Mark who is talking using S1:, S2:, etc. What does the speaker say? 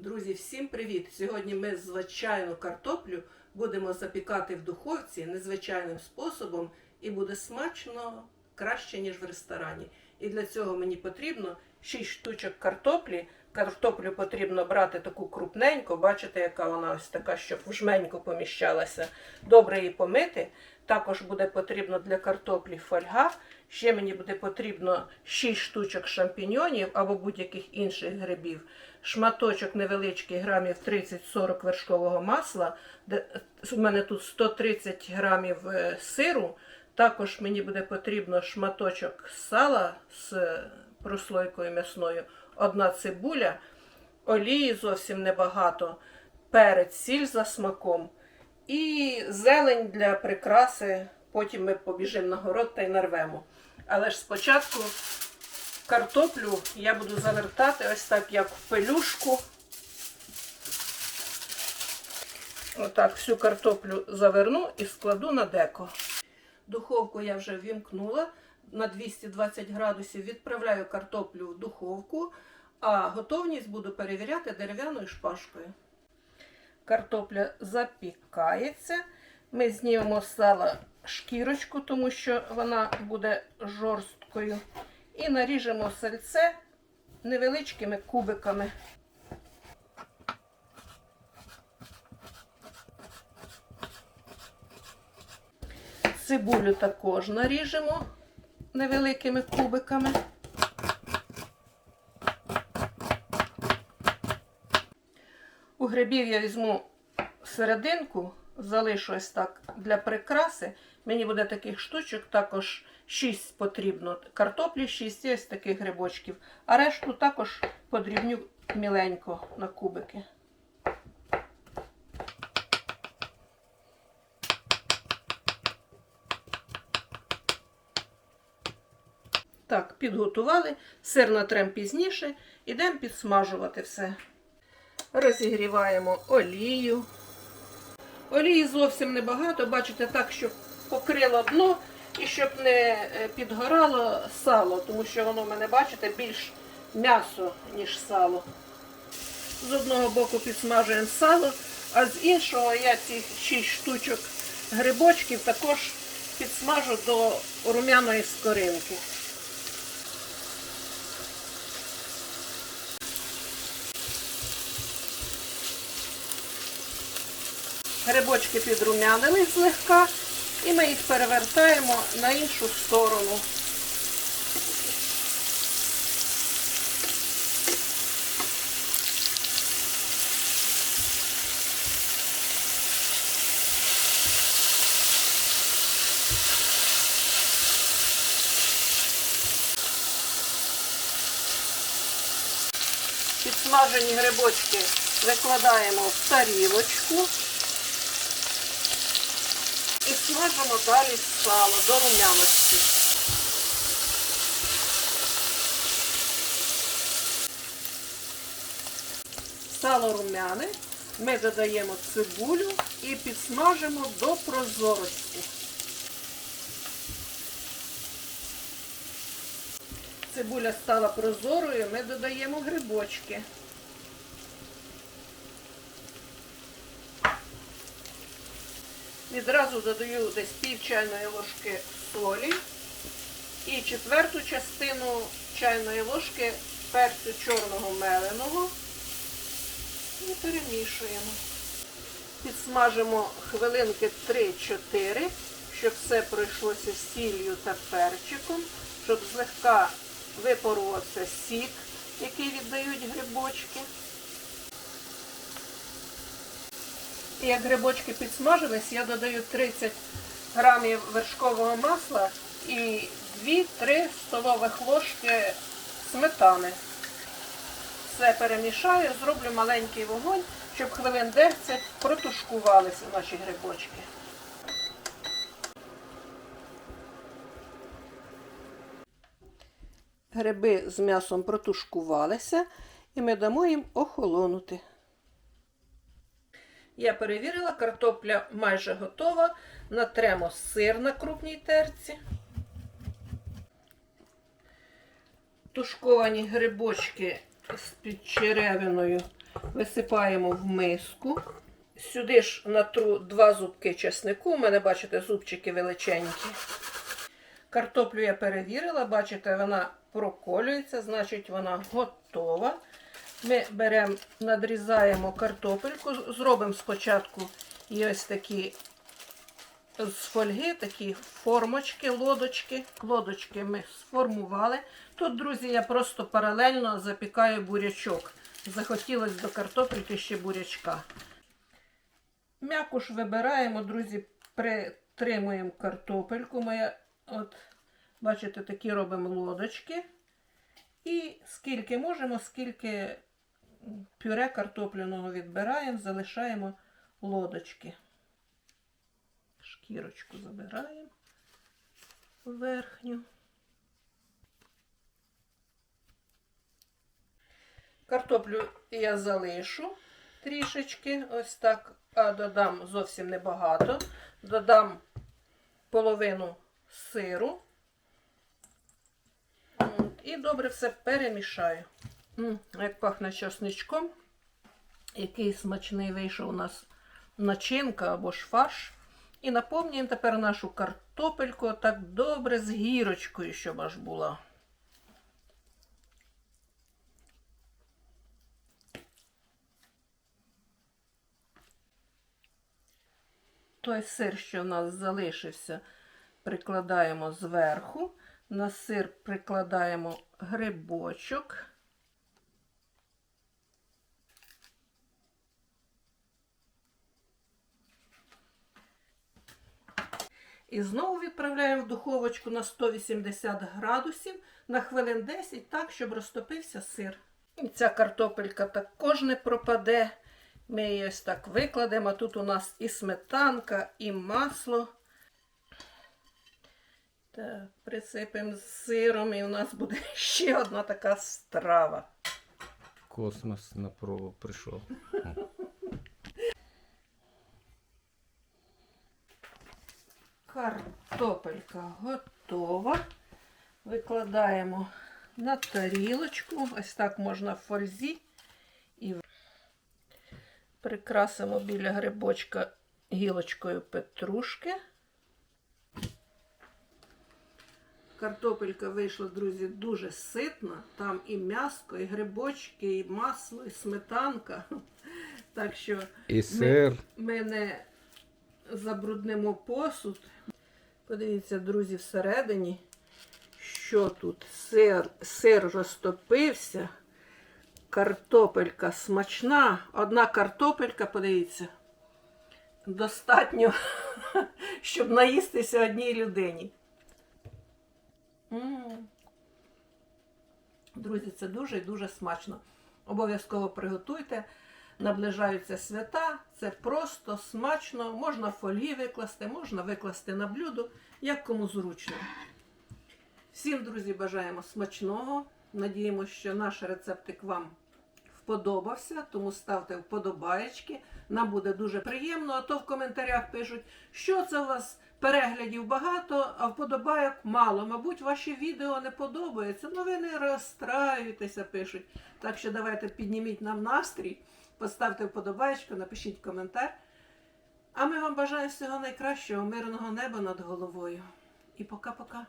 S1: Друзі, всім привіт! Сьогодні ми звичайну картоплю будемо запікати в духовці незвичайним способом і буде смачно краще, ніж в ресторані. І для цього мені потрібно 6 штучок картоплі. Картоплю потрібно брати таку крупненьку, бачите, яка вона ось така, щоб в жменьку поміщалася. Добре її помити. Також буде потрібно для картоплі фольга. Ще мені буде потрібно 6 штучок шампіньонів або будь-яких інших грибів, шматочок невеличкий грамів 30-40 вершкового масла. де- У мене тут 130 грамів е, сиру. Також мені буде потрібно шматочок сала з прослойкою м'ясною, одна цибуля, олії зовсім небагато, перець, сіль за смаком і зелень для прикраси. Потім ми побіжимо на город та й нарвемо. Але ж спочатку картоплю я буду завертати ось так, як в пелюшку. Отак всю картоплю заверну і складу на деко. Духовку я вже вімкнула на 220 градусів. Відправляю картоплю в духовку, а готовність буду перевіряти дерев'яною шпажкою. Картопля запікається. Ми знімемо з сала шкірочку, тому що вона буде жорсткою. І наріжемо сальце невеличкими кубиками. Цибулю також наріжемо невеликими кубиками. У грибів я візьму серединку, залишу ось так для прикраси. Мені буде таких штучок, також 6 потрібно. Картоплі 6 і ось таких грибочків. А решту також подрібню міленько на кубики. Так, підготували. Сир натрем пізніше. Ідемо підсмажувати все. Розігріваємо олію. Олії зовсім небагато, бачите, так, щоб покрило дно і щоб не е, підгорало сало, тому що воно в мене, бачите, більш м'ясо, ніж сало. З одного боку підсмажуємо сало, а з іншого я ці 6 штучок грибочків також підсмажу до румяної скоринки. Грибочки підрумянили злегка, і ми їх перевертаємо на іншу сторону. Підсмажені грибочки викладаємо в тарілочку. І смажимо далі сало до румяності. Сало румяне. Ми додаємо цибулю і підсмажимо до прозорості. Цибуля стала прозорою, ми додаємо грибочки. Відразу додаю десь пів чайної ложки солі і четверту частину чайної ложки перцю чорного меленого і перемішуємо. Підсмажимо хвилинки 3-4, щоб все пройшлося сіллю та перчиком, щоб злегка випарувався сік, який віддають грибочки. І як грибочки підсмажились, я додаю 30 грамів вершкового масла і 2-3 столових ложки сметани. Все перемішаю, зроблю маленький вогонь, щоб хвилин 10 протушкувалися наші грибочки. Гриби з м'ясом протушкувалися і ми дамо їм охолонути. Я перевірила, картопля майже готова. Натремо сир на крупній терці. Тушковані грибочки з підчеревиною Висипаємо в миску. Сюди ж натру два зубки чеснику. У мене, бачите, зубчики величенькі. Картоплю я перевірила, бачите, вона проколюється, значить вона готова. Ми беремо, надрізаємо картопельку, зробимо спочатку і ось такі з фольги, такі формочки, лодочки. Лодочки ми сформували. Тут, друзі, я просто паралельно запікаю бурячок. Захотілося до картопельки ще бурячка. М'якуш вибираємо, друзі, притримуємо картопельку. Ми, от, бачите, такі робимо лодочки. І скільки можемо, скільки пюре картопляного відбираємо, залишаємо лодочки. Шкірочку забираємо верхню. Картоплю я залишу трішечки, ось так, а додам зовсім небагато. Додам половину сиру. І добре все перемішаю. М, Як пахне часничком. Який смачний вийшов у нас начинка або ж фарш. І наповнюємо тепер нашу картопельку так добре з гірочкою, щоб аж була. Той сир, що в нас залишився, прикладаємо зверху. На сир прикладаємо грибочок. І знову відправляємо в духовочку на 180 градусів на хвилин 10, так, щоб розтопився сир. І ця картопелька також не пропаде. Ми її ось так викладемо. Тут у нас і сметанка, і масло. Так, присипемо з сиром, і у нас буде ще одна така страва.
S2: Космос на пробу прийшов.
S1: Картопелька готова. Викладаємо на тарілочку. Ось так можна в фользі. І прикрасимо біля грибочка гілочкою петрушки. Картопелька вийшла, друзі, дуже ситна. Там і м'яско, і грибочки, і масло, і сметанка. Так що
S2: І сир.
S1: ми не забруднимо посуд. Подивіться, друзі, всередині, що тут сир, сир розтопився, картопелька смачна. Одна картопелька, подивіться, достатньо, щоб наїстися одній людині. Друзі, це дуже і дуже смачно. Обов'язково приготуйте. Наближаються свята, це просто смачно. Можна в фольгі викласти, можна викласти на блюдо, як кому зручно. Всім, друзі, бажаємо смачного. Надіємося, що наш рецептик вам вподобався, тому ставте вподобаєчки. Нам буде дуже приємно, а то в коментарях пишуть, що це у вас переглядів багато, а вподобайок мало. Мабуть, ваші відео не подобаються. Ну ви не розстраюйтеся, пишуть. Так що давайте підніміть нам настрій, поставте вподобайку, напишіть коментар. А ми вам бажаємо всього найкращого, мирного неба над головою. І пока-пока.